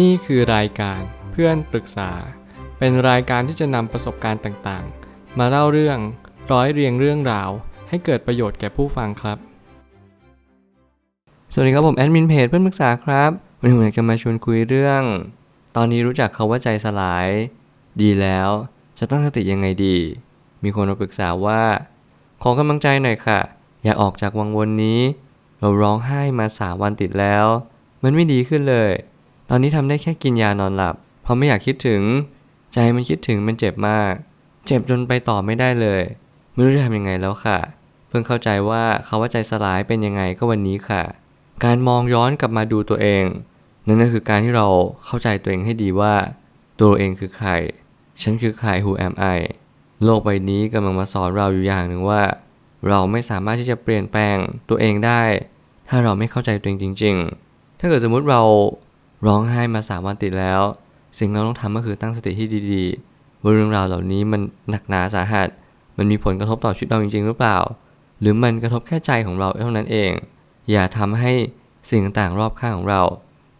นี่คือรายการเพื่อนปรึกษา เป็นรายการที่จะนำประสบการณ์ต่างๆ มาเล่าเรื่องร้อยเรียงเรื่องราว ให้เกิดประโยชน์แก่ผู้ฟังครับ สวัสดีครับผมแอดมินเพจเพื่อนปรึกษาครับวันนี้ผมอยากจะมาชวนคุยเรื่อง ตอนนี้รู้จักคาว่าใจสลาย ดีแล้ว จะตั้งสติยังไงดี มีคนมาปรึกษาว่า ขอกำลังใจหน่อยค่ะ อยากออกจากวังวนนี้ เราร้องไห้มาสามวันติดแล้ว มันไม่ดีขึ้นเลย ตอนนี้ทำได้แค่กินยานอนหลับ เพราะไม่อยากคิดถึง ใจมันคิดถึงมันเจ็บมาก เจ็บจนไปต่อไม่ได้เลย ไม่รู้จะทำยังไงแล้วค่ะ เพิ่งเข้าใจว่าคาว่าใจสลายเป็นยังไงก็วันนี้ค่ะ การมองย้อนกลับมาดูตัวเอง นั่นก็คือการที่เราเข้าใจตัวเองให้ดีว่า ตัวเองคือใคร ฉันคือใคร who am I โลกใบนี้กำลังมาสอนเราอยู่อย่างหนึ่งว่า เราไม่สามารถที่จะเปลี่ยนแปลงตัวเองได้ ถ้าเราไม่เข้าใจตัวเองจริง ๆ ถ้าเกิดสมมุติเรา ร้องไห้มาสามวันติดแล้ว สิ่งเราต้องทำก็คือตั้งสติที่ดีๆว่าเรื่องราวเหล่านี้มันหนักหนาสาหัส มันมีผลกระทบต่อชีวิตเราจริงๆ หรือเปล่า หรือมันกระทบแค่ใจของเราเท่านั้นเอง อย่าทำให้สิ่งต่างๆรอบข้างของเรา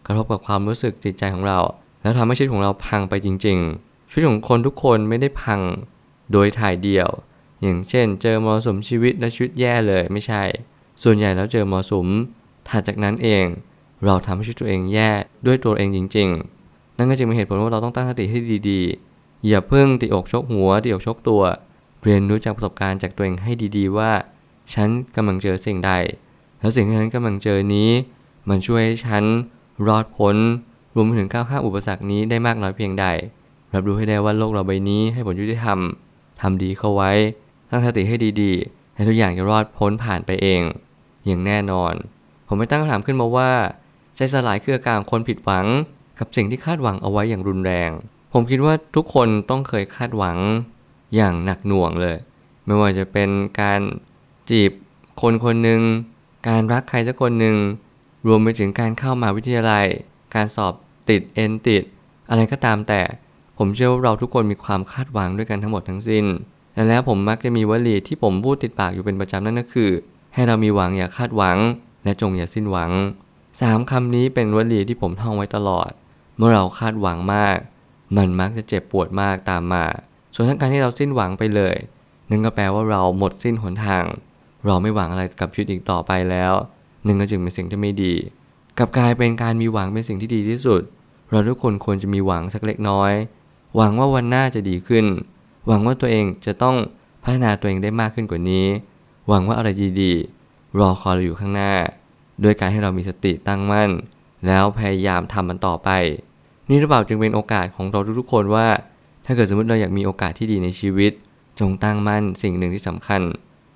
กระทบกับความรู้สึกจิตใจของเรา แล้วทำให้ชีวิตของเราพังไปจริง ๆ ชีวิตของคนทุกคนไม่ได้พังโดยถ่ายเดียว อย่างเช่น เจอมรสุมชีวิตและชีวิตแย่เลยไม่ใช่ ส่วนใหญ่แล้วเจอมรสุมถัดจากนั้นเอง เราทำให้ชีวิตตัวเองแย่ด้วยตัวเองจริง ๆ นั่นก็จึงเป็นเหตุผลว่าเราต้องตั้งสติให้ดีๆ อย่าเพิ่งติอกชกหัวติอกชกตัว เรียนรู้จากประสบการณ์จากตัวเองให้ดีๆ ว่า ฉันกำลังเจอสิ่งใด แล้วสิ่งที่ฉันกำลังเจอนี้ มันช่วยให้ฉันรอดพ้นรวมไปถึงก้าวข้ามอุปสรรคนี้ได้มากน้อยเพียงใด รับรู้ให้ได้ว่าโลกเราใบนี้ให้ผลยุติธรรมทำดีเข้าไว้ ตั้งสติให้ดีๆ ให้ทุกอย่างจะรอดพ้นผ่านไปเอง อย่างแน่นอน ผมไม่ตั้งคำถามขึ้นมาว่า ใจสลายคืออาการคนผิดหวัง กับสิ่งที่คาดหวังเอาไว้อย่างรุนแรง ผมคิดว่าทุกคนต้องเคยคาดหวังอย่างหนักหน่วงเลย ไม่ว่าจะเป็นการจีบคนคนหนึ่งการรักใครสักคนหนึ่งรวมไปถึงการเข้ามาวิทยาลัย การสอบติดเอ็นติด อะไรก็ตามแต่ ผมเชื่อว่าเราทุกคนมีความคาดหวังด้วยกันทั้งหมดทั้งสิ้น และแล้วผมมักจะมีวลีที่ผมพูดติดปากอยู่เป็นประจำนั่นก็คือ ให้เรามีหวังอย่าคาดหวัง และจงอย่าสิ้นหวัง สามคำนี้เป็นวลีที่ผมท่องไว้ตลอด เมื่อเราคาดหวังมาก มันมักจะเจ็บปวดมากตามมา ส่วนถ้าการที่เราสิ้นหวังไปเลย นั่นก็แปลว่าเราหมดสิ้นหนทาง เราไม่หวังอะไรกับชีวิตอีกต่อไปแล้ว นั่นก็จึงเป็นสิ่งที่ไม่ดี กับกลายเป็นการมีหวังเป็นสิ่งที่ดีที่สุด เราทุกคนควรจะมีหวังสักเล็กน้อย หวังว่าวันหน้าจะดีขึ้น หวังว่าตัวเองจะต้องพัฒนาตัวเองได้มากขึ้นกว่านี้ หวังว่าอะไรดีๆ รอคอยเราอยู่ข้างหน้า โดยการให้เรามีสติตั้งมั่น แล้วพยายามทำมันต่อไป นี่หรือเปล่าจึงเป็นโอกาสของเราทุกๆคนว่า ถ้าเกิดสมมติเราอยากมีโอกาสที่ดีในชีวิต จงตั้งมั่นสิ่งหนึ่งที่สำคัญ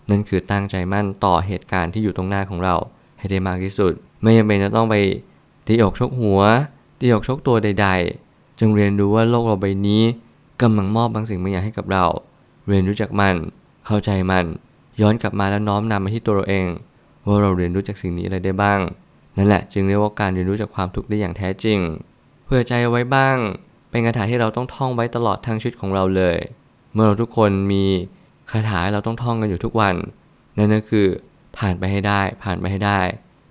นั่นคือตั้งใจมั่นต่อเหตุการณ์ที่อยู่ตรงหน้าของเราให้ได้มากที่สุด ไม่จำเป็นจะต้องไปตีอกชกหัวตีอกชกตัวใด ๆ จงเรียนรู้ว่าโลกเราใบนี้กำลังมอบบางสิ่งบางอย่างให้กับเรา เรียนรู้จักมัน เข้าใจมัน ย้อนกลับมาแล้วน้อมนำมาที่ตัวเราเอง ว่าเราเรียนรู้จากสิ่งนี้อะไรได้บ้าง นั่นแหละจึงเรียกว่าการเรียนรู้จากความทุกข์ได้อย่างแท้จริง เพื่อใจไว้บ้าง เป็นคาถาที่เราต้องท่องไว้ตลอดทั้งชีวิตของเราเลย เมื่อเราทุกคนมีคาถาเราต้องท่องกันอยู่ทุกวัน นั่นก็คือ ผ่านไปให้ได้ ผ่านไปให้ได้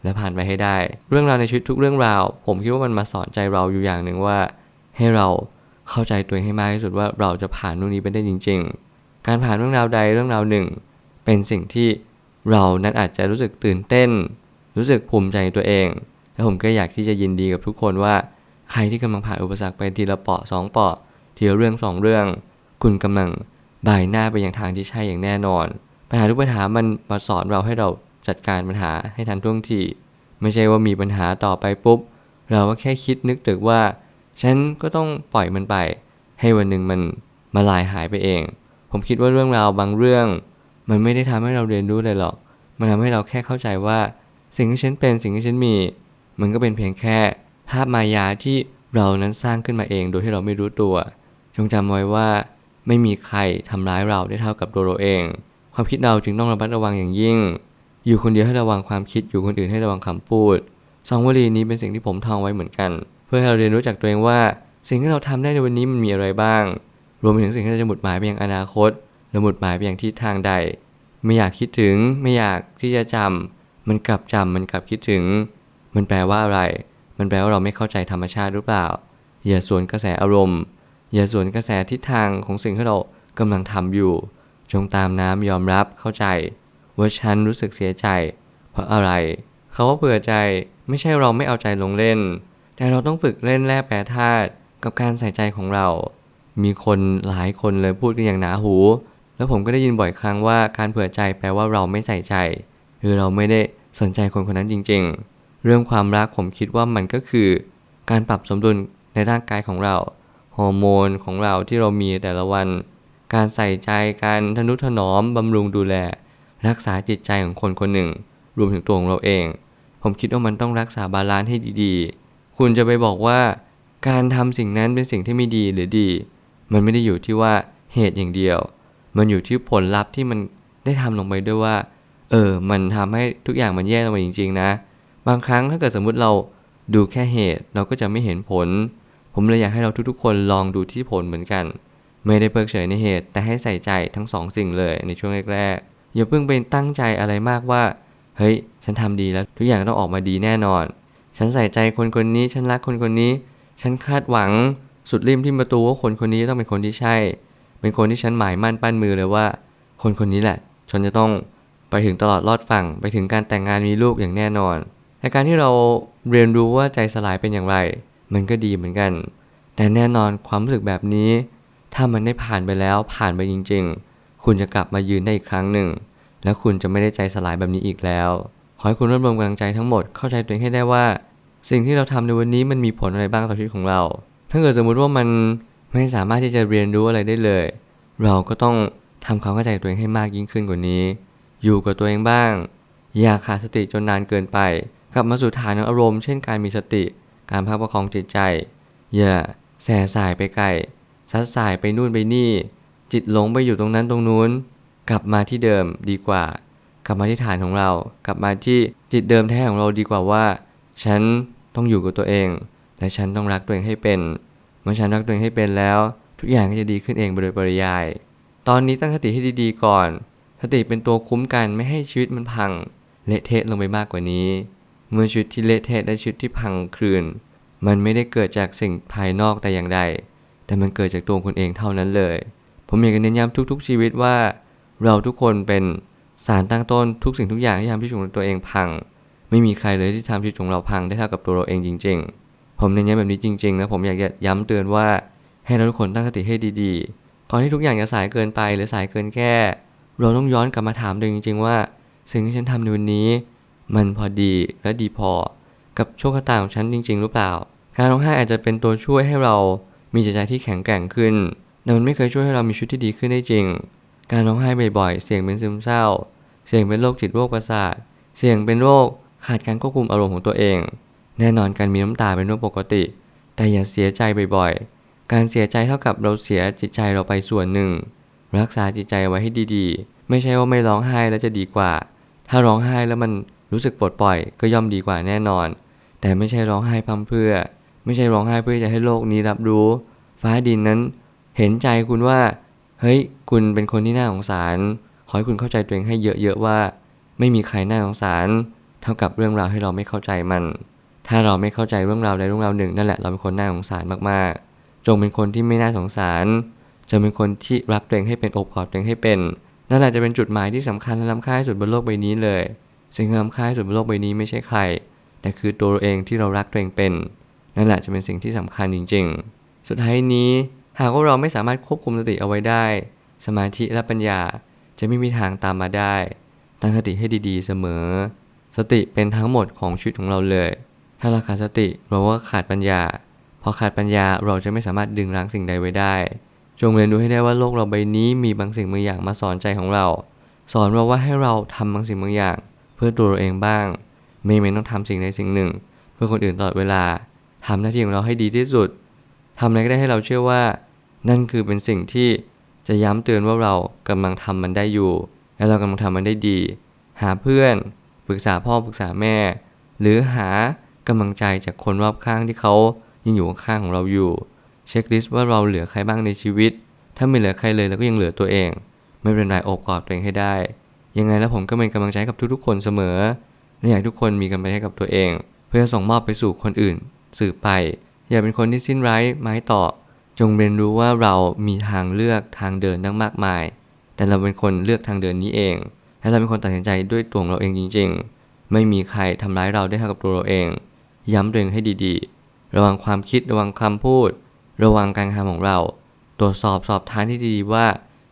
และผ่านไปให้ได้ เรื่องราวในชีวิตทุกเรื่องราว ผมคิดว่ามันมาสอนใจเราอยู่อย่างหนึ่งว่า ให้เราเข้าใจตัวเองให้มากที่สุดว่าเราจะผ่านเรื่องนี้ไปได้จริง ๆ การผ่านเรื่องราวใดเรื่องราวหนึ่ง เป็นสิ่งที่ เรานั้นอาจจะรู้สึกตื่นเต้น รู้สึกภูมิใจในตัวเอง และผมก็อยากที่จะยินดีกับทุกคนว่า ใครที่กำลังผ่านอุปสรรคไปทีละเปาะสองเปาะทีละเรื่องสองเรื่อง คุณกำลังบ่ายหน้าไปอย่างทางที่ใช่อย่างแน่นอน ปัญหาทุกปัญหามันมาสอนเราให้เราจัดการปัญหาให้ทันท่วงที ไม่ใช่ว่ามีปัญหาต่อไปปุ๊บ เราก็แค่คิดนึกตึกว่า ฉันก็ต้องปล่อยมันไป ให้วันหนึ่งมันมาลายหายไปเอง ผมคิดว่าเรื่องราวบางเรื่อง มันไม่ได้ทำให้เราเรียนรู้เลยหรอก มันทำให้เราแค่เข้าใจว่า สิ่งที่ฉันเป็นสิ่งที่ฉันมี มันก็เป็นเพียงแค่ ภาพมายาที่เรานั้นสร้างขึ้นมาเองโดยที่เราไม่รู้ตัว จงจำไว้ว่า ไม่มีใครทำร้ายเราได้เท่ากับตัวเราเอง ความคิดเราจึงต้องระมัดระวังอย่างยิ่ง อยู่คนเดียวให้ระวังความคิดอยู่คนอื่นให้ระวังคำพูดสองวลีนี้เป็นสิ่งที่ผมท่องไว้เหมือนกัน เพื่อให้เราเรียนรู้จากตัวเองว่า สิ่งที่เราทำได้ในวันนี้มันมีอะไรบ้าง รวมไปถึงสิ่งที่จะหมุดหมายไปยังอนาคต หรือหมุดหมายไปยังทิศทางใด ไม่อยากคิดถึง ไม่อยากที่จะจำมันกลับจำมันกลับคิดถึง มันแปลว่าอะไร มันแปลว่าเราไม่เข้าใจธรรมชาติหรือเปล่า อย่าสวนกระแสอารมณ์ อย่าสวนกระแสทิศทางของสิ่งที่เรากำลังทำอยู่ จงตามน้ำยอมรับเข้าใจ ว่าฉันรู้สึกเสียใจ เพราะอะไร เขาว่าเผื่อใจไม่ใช่เราไม่เอาใจลงเล่น แต่เราต้องฝึกเล่นแร่แปรธาตุกับการใส่ใจของเรา มีคนหลายคนเลยพูดกันอย่างหนาหู แล้วผมก็ได้ยินบ่อยครั้งว่าการเผื่อใจแปลว่าเราไม่ใส่ใจ คือเราไม่ได้สนใจคนคนนั้นจริง ๆ เรื่องความรักผมคิดว่ามันก็คือ การปรับสมดุลในร่างกายของเรา ฮอร์โมนของเราที่เรามีแต่ละวัน การใส่ใจการทนุถนอมบำรุงดูแล รักษาจิตใจของคนคนหนึ่ง รวมถึงตัวของเราเอง ผมคิดว่ามันต้องรักษาบาลานซ์ให้ดีๆ คุณจะไปบอกว่า การทำสิ่งนั้นเป็นสิ่งที่ไม่ดีหรือดี มันไม่ได้อยู่ที่ว่าเหตุอย่างเดียว มันอยู่ที่ผลลัพธ์ที่มันได้ทำลงไปด้วยว่า เออ มันทำให้ทุกอย่างมันแย่ลงไปจริง ๆ นะ บางครั้งถ้าเกิดสมมุติเราดูแค่เหตุเราก็จะไม่เห็นผล ผมเลยอยากให้เราทุกๆ คนลองดูที่ผลเหมือนกัน ไม่ได้เพิกเฉยในเหตุ แต่ให้ใส่ใจทั้งสองสิ่งเลยในช่วงแรกๆ อย่าเพิ่งไปตั้งใจอะไรมากว่า เฮ้ย ฉันทำดีแล้วทุกอย่างต้องออกมาดีแน่นอน ฉันใส่ใจคนคนนี้ ฉันรักคนคนนี้ ฉันคาดหวังสุดริมที่ประตูว่าคนคนนี้ต้องเป็นคนที่ใช่ เป็นคนที่ฉันหมายมั่นปั้นมือเลยว่า คนคนนี้แหละ ฉันจะต้องไปถึงตลอดรอดฝั่ง ไปถึงการแต่งงานมีลูกอย่างแน่นอนและการที่เราเรียนรู้ว่าใจสลายเป็นอย่างไร มันก็ดีเหมือนกัน แต่แน่นอนความรู้สึกแบบนี้ ถ้ามันได้ผ่านไปแล้วผ่านไปจริง ๆ คุณจะกลับมายืนได้อีกครั้งหนึ่ง แล้วคุณจะไม่ได้ใจสลายแบบนี้อีกแล้ว ขอให้คุณรวบรวมกำลังใจทั้งหมดเข้าใจตัวเองให้ได้ว่า สิ่งที่เราทำในวันนี้มันมีผลอะไรบ้างต่อชีวิตของเรา ถ้าเกิดสมมุติว่ามัน ไม่สามารถที่จะเรียนรู้อะไรได้เลย เราก็ต้องทำความเข้าใจตัวเองให้มากยิ่งขึ้นกว่านี้ อยู่กับตัวเองบ้าง อย่าขาดสติจนนานเกินไป กลับมาสู่ฐานของอารมณ์ เช่นการมีสติ การพักประคองจิตใจ อย่าแส่สายไปไกลซัดสายไปนู่นไปนี่ จิตหลงไปอยู่ตรงนั้นตรงนู้น กลับมาที่เดิมดีกว่า กลับมาที่ฐานของเรา กลับมาที่จิตเดิมแท้ของเราดีกว่าว่า ฉันต้องอยู่กับตัวเอง และฉันต้องรักตัวเองให้เป็น เมื่อฉันรักตัวเองให้เป็นแล้ว ทุกอย่างก็จะดีขึ้นเองโดยปริยาย ตอนนี้ตั้งสติให้ดีๆก่อน สติเป็นตัวคุ้มกันไม่ให้ชีวิตมันพังเละเทะลงไปมากกว่านี้ เมื่อชีวิตที่เละเทะและชีวิตที่พังคลืน มันไม่ได้เกิดจากสิ่งภายนอกแต่อย่างใด แต่มันเกิดจากตัวคุณเองเท่านั้นเลย ผมอยากจะเน้นย้ำทุก ๆ ชีวิตว่า เราทุกคนเป็นสารตั้งต้นทุกสิ่งทุกอย่างที่ทำให้ชีวิตของตัวเองพัง ไม่มีใครเลยที่ทำชีวิตของเราพังได้เท่ากับตัวเราเองจริง ๆ ผมเน้นย้ำแบบนี้จริงๆและผมอยากจะย้ำเตือนว่าให้เราทุกคนตั้งสติให้ดีๆ ก่อนที่ทุกอย่างจะสายเกินไปหรือสายเกินแก้ เราต้องย้อนกลับมาถามตัวเองจริง ๆ ว่า สิ่งที่ฉันทำในวันนี้ มันพอดีและดีพอ กับโชคชะตาของฉันจริง ๆ หรือเปล่า การร้องไห้อาจจะเป็นตัวช่วยให้เรามีจิตใจที่แข็งแกร่งขึ้นแต่มันไม่เคยช่วยให้เรามีชีวิตที่ดีขึ้นได้จริง การร้องไห้บ่อยๆ เสี่ยงเป็นซึมเศร้า เสี่ยงเป็นโรคจิตโรคประสาท เสี่ยงเป็นโรคขาดการควบคุมอารมณ์ของตัวเอง แน่นอนการมีน้ำตาเป็นเรื่องปกติ แต่อย่าเสียใจบ่อยๆ การเสียใจเท่ากับเราเสียจิตใจเราไปส่วนหนึ่ง รักษาจิตใจไว้ให้ดีๆ ไม่ใช่ว่าไม่ร้องไห้แล้วจะดีกว่า ถ้าร้องไห้แล้วมันรู้สึกปลดปล่อยก็ย่อมดีกว่าแน่นอน แต่ไม่ใช่ร้องไห้พร่ำเพื่อ ไม่ใช่ร้องไห้เพื่อจะให้โลกนี้รับรู้ ฟ้าดินนั้นเห็นใจคุณว่า เฮ้ย คุณเป็นคนที่น่าสงสาร ขอให้คุณเข้าใจตัวเองให้เยอะๆว่า ไม่มีใครน่าสงสาร เท่ากับเรื่องราวให้เราไม่เข้าใจมัน ถ้าเราไม่เข้าใจเรื่องราวใดเรื่องราวหนึ่งนั่นแหละเราเป็นคนน่าสงสารมากๆ จงเป็นคนที่ไม่น่าสงสาร จะเป็นคนที่รับตัวเองให้เป็นอบกอดตัวเองให้เป็น นั่นแหละจะเป็นจุดหมายที่สำคัญและล้ำค่าที่สุดบนโลกใบนี้เลย สิ่งที่ล้ำค่าที่สุดบนโลกใบนี้ไม่ใช่ใคร แต่คือตัวเราเองที่เรารักตัวเองเป็น นั่นแหละจะเป็นสิ่งที่สำคัญจริง ๆ สุดท้ายนี้หากว่าเราไม่สามารถควบคุมสติเอาไว้ได้ สมาธิและปัญญาจะไม่มีทางตามมาได้ ตั้งสติให้ดีๆ เสมอ สติเป็นทั้งหมดของชีวิตของเราเลย ถ้าเราขาดสติเราก็ขาดปัญญา พอขาดปัญญาเราจะไม่สามารถดึงรั้งสิ่งใดไว้ได้ จงเรียนรู้ให้ได้ว่าโลกเราใบนี้มีบางสิ่งบางอย่างมาสอนใจของเรา สอนเราว่าให้เราทำบางสิ่งบางอย่าง เพื่อตัวเราเองบ้าง ไม่ไม่ต้องทำสิ่งใดสิ่งหนึ่ง เพื่อคนอื่นตลอดเวลาทำหน้าที่ของเราให้ดีที่สุดทำอะไรก็ได้ให้เราเชื่อว่า นั่นคือเป็นสิ่งที่จะย้ำเตือนว่าเรากำลังทำมันได้อยู่ และเรากำลังทำมันได้ดี หาเพื่อน ปรึกษาพ่อปรึกษาแม่ หรือหา กำลังใจจากคนรอบข้างที่เขายังอยู่ข้างของเราอยู่ เช็คลิสต์ว่าเราเหลือใครบ้างในชีวิต ถ้าไม่เหลือใครเลยเราก็ยังเหลือตัวเอง ไม่เป็นไรโอบกอดตัวเองให้ได้ ยังไงแล้วผมก็เป็นกำลังใจให้กับทุกๆ คนเสมอและอยากทุกคนมีกำลังใจให้กับตัวเอง เพื่อส่งมอบไปสู่คนอื่น สืบไป อย่าเป็นคนที่สิ้นไร้ไม้ต่อ จงเรียนรู้ว่าเรามีทางเลือกทางเดินตั้งมากมาย แต่เราเป็นคนเลือกทางเดินนี้เองและเราเป็นคนตัดสินใจด้วยตัวงเราเองจริง ๆ ไม่มีใครทำร้ายเราได้เท่ากับตัวเราเอง ย้ำตัวเองให้ดีๆ ระวังความคิดระวังคำพูด ระวังการกระทำของเรา ตรวจสอบสอบทานที่ดีๆว่า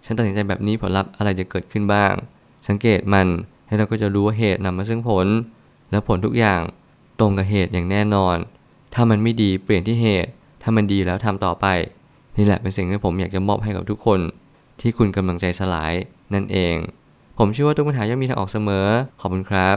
ฉันตัดสินใจแบบนี้ผลลัพธ์อะไรจะเกิดขึ้นบ้าง สังเกตมันให้เราก็จะรู้ว่าเหตุนำมาซึ่งผล และผลทุกอย่างตรงกับเหตุอย่างแน่นอน ถ้ามันไม่ดีเปลี่ยนที่เหตุ ถ้ามันดีแล้วทำต่อไป นี่แหละเป็นสิ่งที่ผมอยากจะมอบให้กับทุกคน ที่คุณกำลังใจสลายนั่นเอง ผมเชื่อว่าทุกปัญหาย่อมมีทางออกเสมอ ขอบคุณครับ